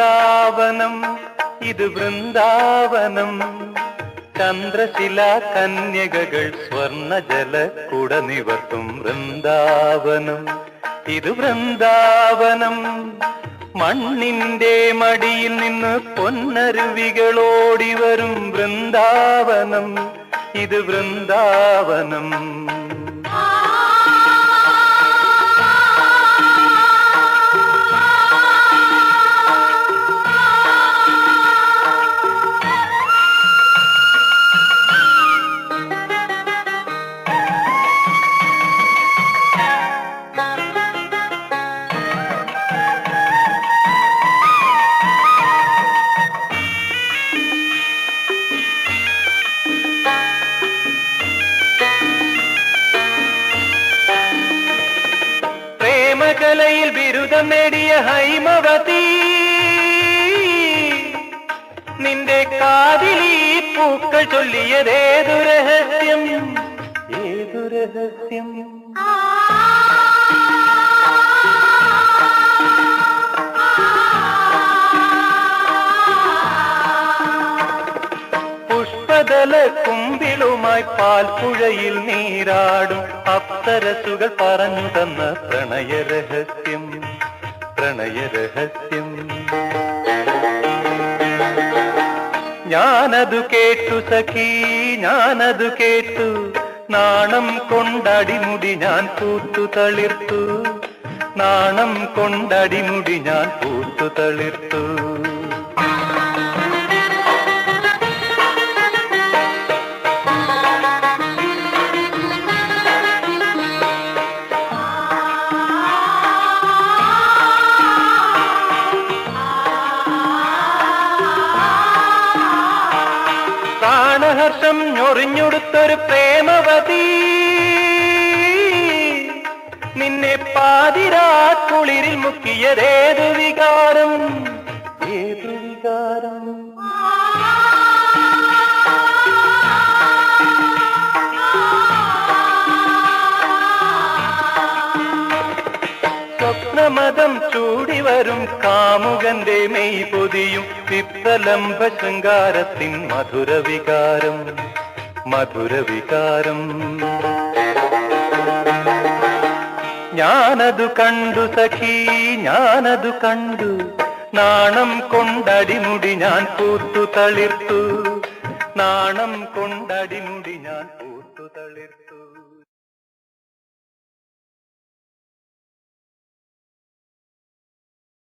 വൃന്ദാവനം ഇത് വൃന്ദാവനം. ചന്ദ്രശില കന്യകകൾ സ്വർണജല കുട നിവർത്തും വൃന്ദാവനം. ഇത് വൃന്ദാവനം. മണ്ണിന്റെ മടിയിൽ നിന്ന് പൊന്നരുവികളോടിവരും വൃന്ദാവനം. ഇത് വൃന്ദാവനം. പ്രേമകലയിൽ ബിരുദം നേടിയ ഹൈമവതി. നിന്റെ കാതിലി പൂക്കൾ ചൊല്ലിയതേതു രഹസ്യം? ഏതു രഹസ്യം? പുഷ്പതല കുമ്പിളുമായി പാൽപ്പുഴയിൽ നീരാടും. അപ്സരസുകൾ പറഞ്ഞു തന്ന പ്രണയരഹസ്യം പ്രണയരഹസ്യം ഞാനതു കേട്ടു സഖി ഞാനതു കേട്ടു. നാണം കൊണ്ടടിമുടി ഞാൻ പൂത്തു തളിർത്തു. നാണം കൊണ്ടടിമുടി ഞാൻ പൂത്തു തളിർത്തു. പ്രാണഹർഷം ഞൊറിഞ്ഞൊടുത്തൊരു പ്രേമവതി. നിന്നെ പാതിരാക്കുളിരിൽ മുക്കിയതേതു വികാരം? സ്വപ്നമതം ചൂടി വരും. കാമുകന്റെ മെയ് പൊതിയും വിപ്രലംബ ശൃംഗാരത്തിൻ മധുരവികാരം മധുരവികാരം ഞാനതു കണ്ടു സഖി ഞാനതു കണ്ടു. നാണം കൊണ്ടടിമുടി ഞാൻ പൂത്തു തളിർത്തു. നാണം കൊണ്ടടിമുടി ഞാൻ